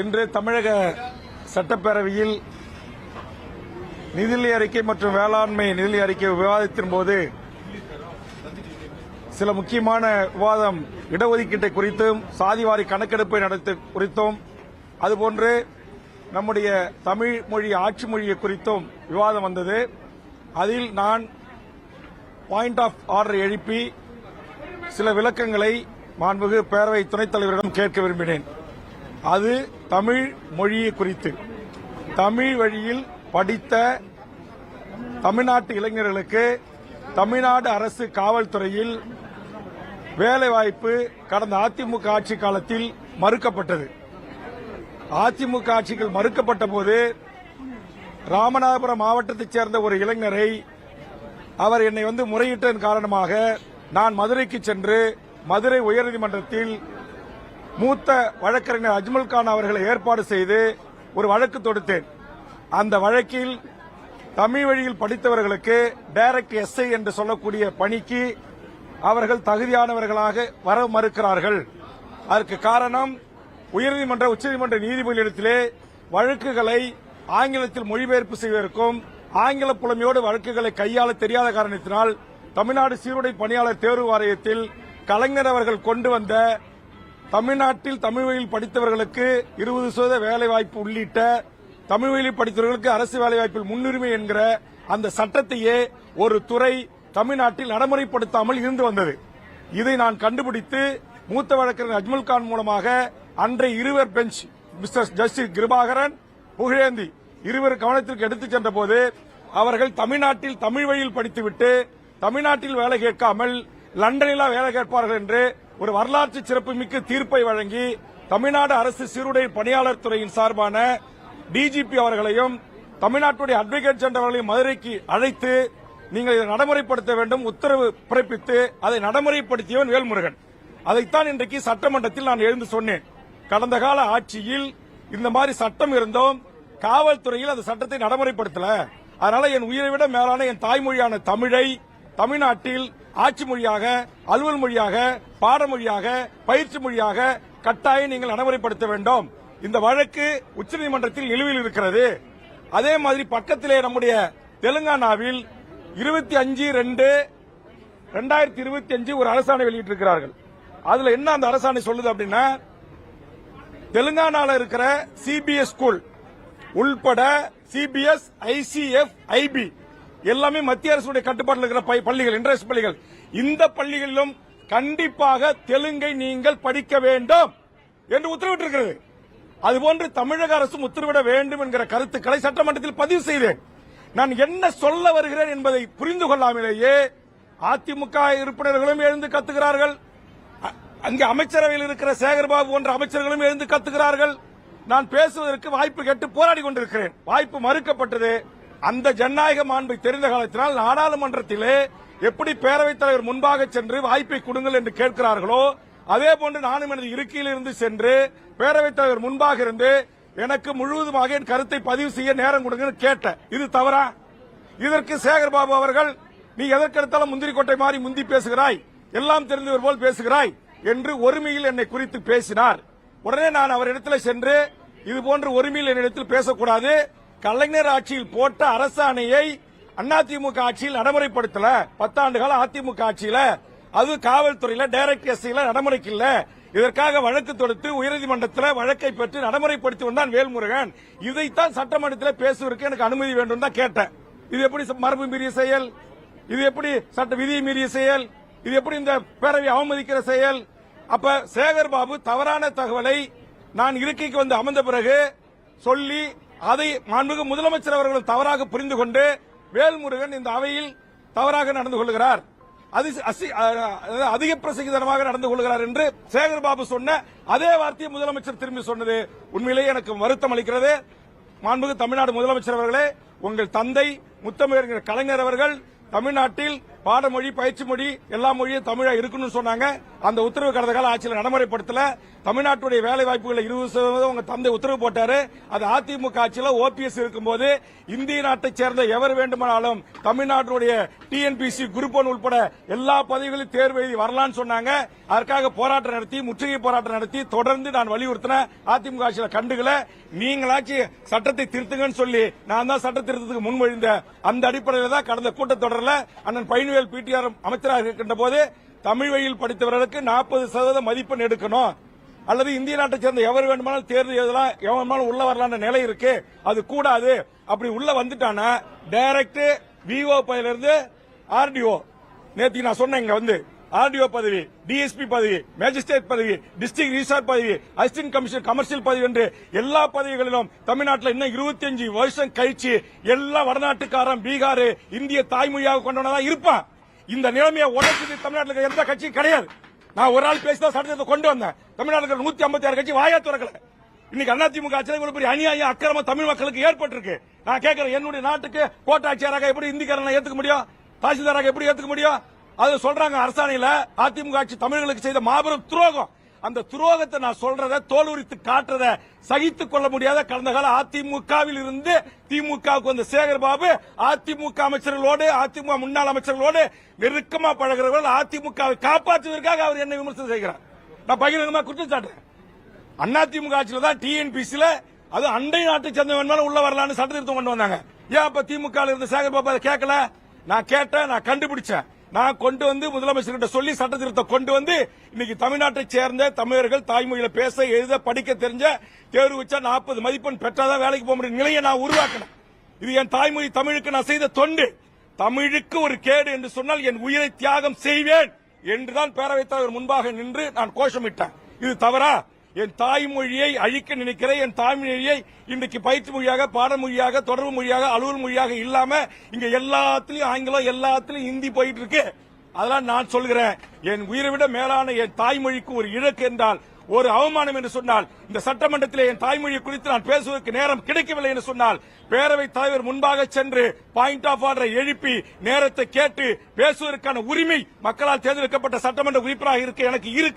இன்று தமிழக சட்டப்பேரவையில் நிதிநிலை அறிக்கை மற்றும் வேளாண்மை நிதிநிலை அறிக்கை விவாதத்தின் போது சில முக்கியமான விவாதம் இடஒதுக்கீட்டை குறித்தும் சாதிவாரி கணக்கெடுப்பை நடத்த குறித்தும் அதுபோன்று நம்முடைய தமிழ் மொழி ஆட்சி மொழியை குறித்தும் விவாதம் வந்தது. அதில் நான் பாயிண்ட் ஆஃப் ஆர்டர் எழுப்பி சில விளக்கங்களை மாண்புகு பேரவை துணைத் தலைவரிடம் கேட்க விரும்பினேன். அது தமிழ் மொழியை குறித்து. தமிழ் வழியில் படித்த தமிழ்நாட்டு இளைஞர்களுக்கு தமிழ்நாடு அரசு காவல்துறையில் வேலைவாய்ப்பு கடந்த அதிமுக ஆட்சி காலத்தில் மறுக்கப்பட்டது. அதிமுக ஆட்சிகள் மறுக்கப்பட்ட போது ராமநாதபுரம் மாவட்டத்தைச் சேர்ந்த ஒரு இளைஞரை அவர் என்னை வந்து முறையிட்டதன் காரணமாக நான் மதுரைக்கு சென்று மதுரை உயர்நீதிமன்றத்தில் மூத்த வழக்கறிஞர் அஜ்மல் கான் அவர்களை ஏற்பாடு செய்து ஒரு வழக்கு தொடுத்தேன். அந்த வழக்கில் தமிழ் வழியில் படித்தவர்களுக்கு டைரக்ட் எஸ்ஐ என்று சொல்லக்கூடிய பணிக்கு அவர்கள் தகுதியானவர்களாக வர மறுக்கிறார்கள். அதற்கு காரணம் உயர்நீதிமன்ற உச்சநீதிமன்ற நீதிபதியிடத்திலே வழக்குகளை ஆங்கிலத்தில் மொழிபெயர்ப்பு செய்வதற்கும் ஆங்கில புலமையோடு வழக்குகளை கையாள தெரியாத காரணத்தினால் தமிழ்நாடு சீருடை பணியாளர் தேர்வு வாரியத்தில் கலைஞர் அவர்கள் கொண்டு வந்த தமிழ்நாட்டில் தமிழ் வழியில் படித்தவர்களுக்கு இருபது சதவீத வேலைவாய்ப்பு உள்ளிட்ட தமிழ் வழியில் படித்தவர்களுக்கு அரசு வேலைவாய்ப்பில் முன்னுரிமை என்கிற அந்த சட்டத்தையே ஒரு துறை தமிழ்நாட்டில் நடைமுறைப்படுத்தாமல் இருந்து வந்தது. இதை நான் கண்டுபிடித்து மூத்த வழக்கறிஞர் அஜ்மல் கான் மூலமாக அன்றைய இருவர் bench Mister Justice Kirubakaran Pugazhendhi இருவர் கவனத்திற்கு எடுத்துச் சென்ற போது அவர்கள் தமிழ்நாட்டில் தமிழ் வழியில் படித்துவிட்டு தமிழ்நாட்டில் வேலை கேட்காமல் லண்டனில் வேலை கேட்பார்கள் என்று ஒரு வரலாற்று சிறப்புமிக்க தீர்ப்பை வழங்கி தமிழ்நாடு அரசு சீருடை பணியாளர் துறையின் சார்பான டிஜிபி அவர்களையும் தமிழ்நாட்டுடைய அட்வொகேட் ஜெனரலையும் மதுரைக்கு அழைத்து நீங்கள் இதை நடைமுறைப்படுத்த வேண்டும் உத்தரவு பிறப்பித்து அதை நடைமுறைப்படுத்தியவன் வேல்முருகன். அதைத்தான் இன்றைக்கு சட்டமன்றத்தில் நான் எழுந்து சொன்னேன். கடந்த கால ஆட்சியில் இந்த மாதிரி சட்டம் இருந்தோம். காவல்துறையில் அந்த சட்டத்தை நடைமுறைப்படுத்தல. அதனால என் உயிரை விட மேலான என் தாய்மொழியான தமிழை தமிழ்நாட்டில் ஆட்சி மொழியாக அலுவல் மொழியாக பாடமொழியாக பயிற்சி மொழியாக கட்டாயம் நீங்கள் நடைமுறைப்படுத்த வேண்டும். இந்த வழக்கு உச்சநீதிமன்றத்தில் நிலுவையில் இருக்கிறது. அதே மாதிரி பக்கத்திலே நம்முடைய தெலுங்கானாவில் இருபத்தி அஞ்சு ரெண்டு ரெண்டாயிரத்தி இருபத்தி அஞ்சு ஒரு அரசாணை வெளியிட்டிருக்கிறார்கள். அதுல என்ன அந்த அரசாணை சொல்லுது அப்படின்னா தெலுங்கானாவில் இருக்கிற சிபிஎஸ் ஸ்கூல் உள்பட சிபிஎஸ் ஐசிஎஃப் ஐபி எல்லாமே மத்திய அரசுடைய கட்டுப்பாட்டில் இருக்கிற பள்ளிகள் இன்ட்ரெஸ்ட் பள்ளிகள். இந்த பள்ளிகளிலும் கண்டிப்பாக தெலுங்கை நீங்கள் படிக்க வேண்டும் என்று உத்தரவிட்டிருக்கிறது. அதுபோன்று தமிழக அரசும் உத்தரவிட வேண்டும் என்கிற கருத்துக்களை சட்டமன்றத்தில் பதிவு செய்தேன். நான் என்ன சொல்ல வருகிறேன் என்பதை புரிந்து கொள்ளாமலேயே அதிமுக உறுப்பினர்களும் எழுந்து கத்துகிறார்கள். அங்கே அமைச்சரவையில் இருக்கிற சேகர்பாபு போன்ற அமைச்சர்களும் எழுந்து கத்துகிறார்கள். நான் பேசுவதற்கு வாய்ப்பு கேட்டு போராடி கொண்டிருக்கிறேன். வாய்ப்பு மறுக்கப்பட்டது. அந்த ஜனநாயக மாண்பை தெரிந்த காலத்தினால் நாடாளுமன்றத்திலே எப்படி பேரவைத் தலைவர் முன்பாக சென்று வாய்ப்பை கொடுங்கள் என்று கேட்கிறார்களோ அதே போன்று நானும் எனது இருக்கையில் இருந்து சென்று பேரவைத் தலைவர் முன்பாக இருந்து எனக்கு முழுவதுமாக என் கருத்தை பதிவு செய்ய நேரம் கொடுங்கன்னு கேட்டேன். இது தவறா? இதற்கு சேகர்பாபு அவர்கள் நீ எதற்கெடுத்தாலும் முந்திரி கொட்டை மாறி முந்தி பேசுகிறாய் எல்லாம் தெரிந்தவர் போல் பேசுகிறாய் என்று ஒருமையில் என்னை குறித்து பேசினார். உடனே நான் அவரிடத்தில் சென்று இது போன்று ஒருமையில் என்னிடத்தில் பேசக்கூடாது கலைஞர் ஆட்சியில் போட்ட அரசாணையை அதிமுக ஆட்சியில் நடைமுறைப்படுத்தல. பத்தாண்டு கால அதிமுக ஆட்சியில. அது காவல்துறையில டைரக்ட் எஸ்ஐல நடைமுறைக்கு இல்ல. இதற்காக வழக்கு தொடுத்து உயர்நீதிமன்றத்தில் வழக்கை பெற்று நடைமுறைப்படுத்தி வந்தான் வேல்முருகன். இதைத்தான் சட்டமன்றத்தில் பேசுவதற்கு எனக்கு அனுமதி வேண்டும் தான் கேட்டேன். இது எப்படி மரபு மீறிய செயல்? இது எப்படி சட்ட விதியை மீறிய செயல்? இது எப்படி இந்த பேரவை அவமதிக்கிற செயல்? அப்ப சேகர் பாபு தவறான தகவலை நான் இருக்கைக்கு வந்து அமர்ந்த பிறகு சொல்லி அதை மாண்புமிகு முதலமைச்சர் அவர்கள் தவறாக புரிந்து கொண்டு வேல்முருகன் இந்த அவையில் தவறாக நடந்து கொள்கிறார். அசி- அதிக பிரசங்கிதனமாக நடந்து கொள்கிறார் என்று சேகர் பாபு சொன்ன அதே வார்த்தையை முதலமைச்சர் திரும்பி சொன்னது. உண்மையிலேயே எனக்கு வருத்தம் அளிக்கிறது. மாண்புமிகு தமிழ்நாடு முதலமைச்சர் அவர்களே உங்கள் தந்தை முத்தமிழர் கலைஞர் அவர்கள் தமிழ்நாட்டில் பாடமொழி பயிற்சி மொழி எல்லா மொழியும் தமிழா இருக்கணும்னு சொன்னாங்க. அந்த உத்தரவு கடந்த கால ஆட்சியில் நடைமுறைப்படுத்தல. தமிழ்நாட்டுடைய வேலை வாய்ப்புகளை இருபது சதவீதம் உங்க தந்தை உத்தரவு போட்டாரு. அது அதிமுக ஆட்சியில் ஓபிஎஸ் இருக்கும்போது இந்திய நாட்டை சேர்ந்த எவர் வேண்டுமானாலும் தமிழ்நாட்டுடைய டிஎன்பிசி குரூப் ஒன் உட்பட எல்லா பதவிகளையும் தேர்வு எழுதி வரலாம்னு சொன்னாங்க. அதற்காக போராட்டம் நடத்தி முற்றுகை போராட்டம் நடத்தி தொடர்ந்து நான் வலியுறுத்தினேன் அதிமுக ஆட்சியில் கண்டுகளை நீங்களாச்சு சட்டத்தை திருத்துங்கன்னு சொல்லி நான் தான் சட்ட திருத்தத்துக்கு முன்மொழிந்த அந்த அடிப்படையில் தான் கடந்த கூட்டத்தொடரில் அண்ணன் பழனிவேல் பிடிஆர் அமைச்சராக இருக்கின்ற போது தமிழ் வழியில் படித்தவர்களுக்கு நாற்பது சதவீதம் மதிப்பெண் எடுக்கணும். அல்லது இந்திய நாட்டை சேர்ந்த எவர் வேண்டுமானாலும் தேர்வு எழுதலாம் எவன் வேணுமானாலும் உள்ள வரலாம்ன்ற நிலை இருக்கு. அது கூடாது. அப்படி உள்ள வந்துட்டானா டைரக்ட் விஓ பயிலிருந்து ஆர்டிஓ நேற்று நான் சொன்னேன் இங்க வந்து. ஆர்டிஓ பதவி டிஎஸ்பி பதவி மேஜிஸ்ட்ரேட் பதவி டிஸ்ட்ரிக்ட் ரிசார்ட் பதவி அசிஸ்டன்ட் கமிஷனர் கமர்ஷியல் பதவி என்று எல்லா பதவிகளிலும் தமிழ்நாட்டில் இன்னும் 25 வருஷம் கழிச்சு எல்லா வடநாட்டுக்காரன் பீகார் இந்திய தாய்மொழியாக கொண்டவனதான் இருப்பான். இந்த நிலைமையை உடச்சு தமிழ்நாட்டில் எந்த கட்சியும் கிடையாது. நான் ஒரு ஆள் பேசிதான் சட்டத்தை கொண்டு வந்தேன். தமிழ்நாட்டில் நூத்தி ஐம்பத்தி ஆறு கட்சி வாயா திறக்கல. இன்னைக்கு அதிமுக ஆட்சியில் இவ்வளவு பெரிய அநியாயம் அக்கிரம தமிழ் மக்களுக்கு ஏற்பட்டிருக்கு. நான் கேட்கிறேன் என்னுடைய நாட்டுக்கு கோட்டாட்சியராக எப்படி இந்திக்காரனை ஏத்துக்க முடியும்? தாசில்தாராக எப்படி ஏத்துக்க முடியும்? அது சொல்றாங்க அரசாணையில அதிமுக ஆட்சி தமிழர்களுக்கு செய்த மாபெரும் துரோகம். அந்த துரோகத்தை நான் சொல்றத தோல் உரித்து காட்டுறத சகித்துக் கொள்ள முடியாத கடந்த கால அதிமுகவில் இருந்து திமுகவுக்கு வந்த சேகர் பாபு அதிமுக அமைச்சர்களோடு அதிமுக முன்னாள் அமைச்சர்களோடு நெருக்கமா பழகிறவர்கள் அதிமுகவை காப்பாற்றுவதற்காக அவர் என்ன விமர்சனம் செய்கிறார். நான் பகிரங்கமா குற்றம் சாட்டுறேன். அதிமுக ஆட்சியில தான் டிஎன்பிசில அது அண்டை நாட்டை சேர்ந்த வேணுமாலும் உள்ள வரலாம்னு சட்ட திருத்தம் கொண்டு வந்தாங்க. ஏன் அப்ப திமுக இருந்த சேகர் பாபு அதை கேட்கல? நான் கேட்டேன் நான் கண்டுபிடிச்சேன். நான் கொண்டு வந்து முதலமைச்சர்கிட்ட சொல்லி சட்ட திருத்தம் கொண்டு வந்து இன்னைக்கு தமிழ்நாட்டை சேர்ந்த தமிழர்கள் தாய்மொழியில பேச எழுத படிக்க தெரிஞ்ச தேர்வு வச்சா நாற்பது மதிப்பெண் பெற்றாதான் வேலைக்கு போக முடியும். நிலையை நான் உருவாக்கினேன் இது என் தாய்மொழி தமிழுக்கு நான் செய்த தொண்டு. தமிழுக்கு ஒரு கேடு என்று சொன்னால் என் உயிரை தியாகம் செய்வேன் என்றுதான் பேரவைத் தலைவர் முன்பாக நின்று நான் கோஷமிட்டேன். இது தவறா? என் தாய்மொழியை அழிக்க நினைக்கிற என் தாய்மொழியை இன்றைக்கு பயிற்சி மொழியாக பாடமொழியாக தொடர்பு மொழியாக அலுவல் மொழியாக இல்லாம இங்க எல்லாத்துலயும் ஆங்கிலம் எல்லாத்துலயும் ஹிந்தி போயிட்டு இருக்கு அதெல்லாம் நான் சொல்கிறேன் என் உயிரை விட மேலான என் தாய்மொழிக்கு ஒரு இழக்கு என்றால் ஒரு அவமானம் என்று சொன்னால் இந்த சட்டமன்றத்தில் என் தாய்மொழி குறித்து நான் பேசுவதற்கு நேரம் கிடைக்கவில்லை என்று சொன்னால் பேரவை தலைவர் முன்பாக சென்று பாயிண்ட் ஆஃப் ஆர்டரை எழுப்பி நேரத்தை கேட்டு பேசுவதற்கான உரிமை மக்களால் தேர்ந்தெடுக்கப்பட்ட சட்டமன்ற உறுப்பினராக இருக்க எனக்கு இருக்கு.